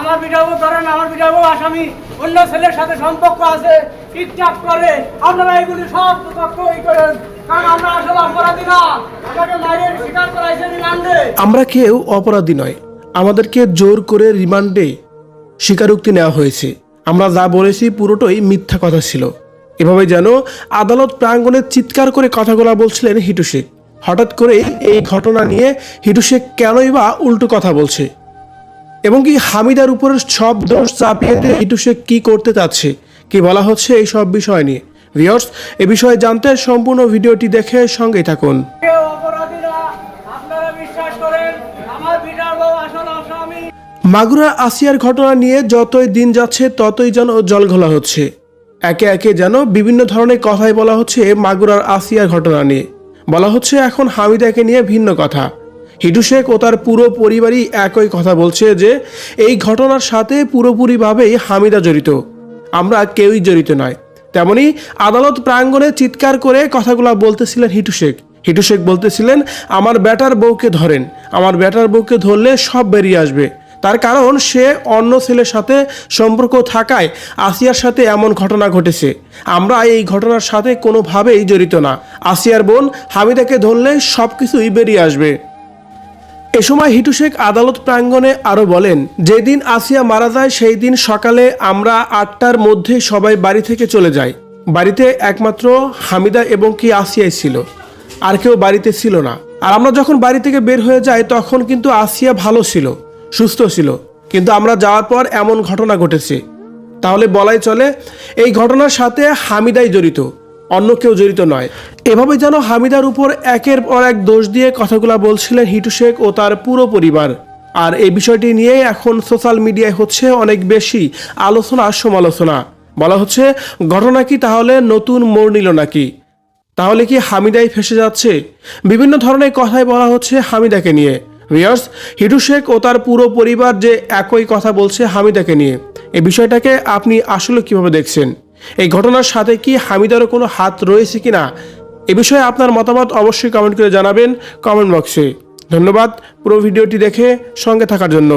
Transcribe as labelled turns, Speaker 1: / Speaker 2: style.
Speaker 1: আমার বিটাবু ধরেন, আমার বিটাবু আসামি, অন্য ছেলের সাথে সম্পর্ক আছে টিকটাক করে, আপনারা এগুলি সব তথ্য ই করেন আমরা
Speaker 2: কেউ অপরাধী নয়। আমাদেরকে জোর করে রিমান্ডে স্বীকারোক্তি নেওয়া হয়েছে। আমরা যা বলেছি পুরোটাই মিথ্যা কথা ছিল। এভাবে যেন আদালত প্রাঙ্গণে চিৎকার করে কথাগুলো বলছিলেন হিটু শেখ। হঠাৎ করে এই ঘটনা নিয়ে হিটু শেখ কেনই বা উল্টো কথা বলছে? এবং কি হামিদার উপর সব দোষ চাপিয়ে দিয়ে হিটু শেখ কি করতে চাচ্ছে? কি বলা হচ্ছে এই সব বিষয় নিয়ে? ভিওর্স এ বিষয়ে জানতে সম্পূর্ণ ভিডিওটি দেখে সঙ্গেই থাকুন। মাগুরা আসিয়ার ঘটনা নিয়ে যতই দিন যাচ্ছে ততই যেন জলঘোলা হচ্ছে। একে একে যেন বিভিন্ন ধরনের কথাই বলা হচ্ছে মাগুরার আসিয়ার ঘটনা নিয়ে। বলা হচ্ছে এখন হামিদাকে নিয়ে ভিন্ন কথা। হিটু শেখ ও তার পুরো পরিবারই একই কথা বলছে যে, এই ঘটনার সাথে পুরোপুরিভাবেই হামিদা জড়িত। আমরা কেউই জড়িত নয়। তেমনি আদালত প্রাঙ্গণে চিৎকার করে কথাগুলো বলতেছিলেন হিটু শেখ। হিটু শেখ বলতেছিলেন, আমার ব্যাটার বউকে ধরেন। আমার ব্যাটার বউকে ধরলে সব বেরিয়ে আসবে। তার কারণ সে অন্য ছেলের সাথে সম্পর্ক থাকায় আসিয়ার সাথে এমন ঘটনা ঘটেছে। আমরা এই ঘটনার সাথে কোনোভাবেই জড়িত না। আসিয়ার বোন হামিদাকে ধরলে সব কিছুই বেরিয়ে আসবে। এ সময় হিটু শেখ আদালত প্রাঙ্গণে আরও বলেন, যেদিন আসিয়া মারা যায়, সেই দিন সকালে আমরা আটটার মধ্যে সবাই বাড়ি থেকে চলে যাই। বাড়িতে একমাত্র হামিদা এবং কি আসিয়াই ছিল। আর কেউ বাড়িতে ছিল না। আর আমরা যখন বাড়ি থেকে বের হয়ে যাই, তখন কিন্তু আসিয়া ভালো ছিল, সুস্থ ছিল। কিন্তু আমরা যাওয়ার পর এমন ঘটনা ঘটেছে। তাহলে বলাই চলে, এই ঘটনার সাথে হামিদাই জড়িত। অন্য কেউ জড়িত নয়। এভাবে যেন হামিদার উপর একের পর এক দোষ দিয়ে কথাগুলো বলছিলেন হিটু শেখ ও তার পুরো পরিবার। আর এই বিষয়টি নিয়ে এখন সোশ্যাল মিডিয়ায় হচ্ছে অনেক বেশি আলোচনা, সমালোচনা। বলা হচ্ছে, ঘটনা কি তাহলে নতুন মোড় নিল নাকি? তাহলে কি হামিদাই ফেসে যাচ্ছে? বিভিন্ন ধরনের কথাই বলা হচ্ছে হামিদাকে নিয়ে। ভিয়ার্স হিটু শেখ ও তার পুরো পরিবার যে একই কথা বলছে হামিদাকে নিয়ে। এই বিষয়টাকে আপনি আসলে কীভাবে দেখছেন? এই ঘটনার সাথে কি হামিদারও কোনো হাত রয়েছে কিনা, এ বিষয়ে আপনার মতামত অবশ্যই কমেন্ট করে জানাবেন কমেন্ট বক্সে। ধন্যবাদ পুরো ভিডিওটি দেখে সঙ্গে থাকার জন্য।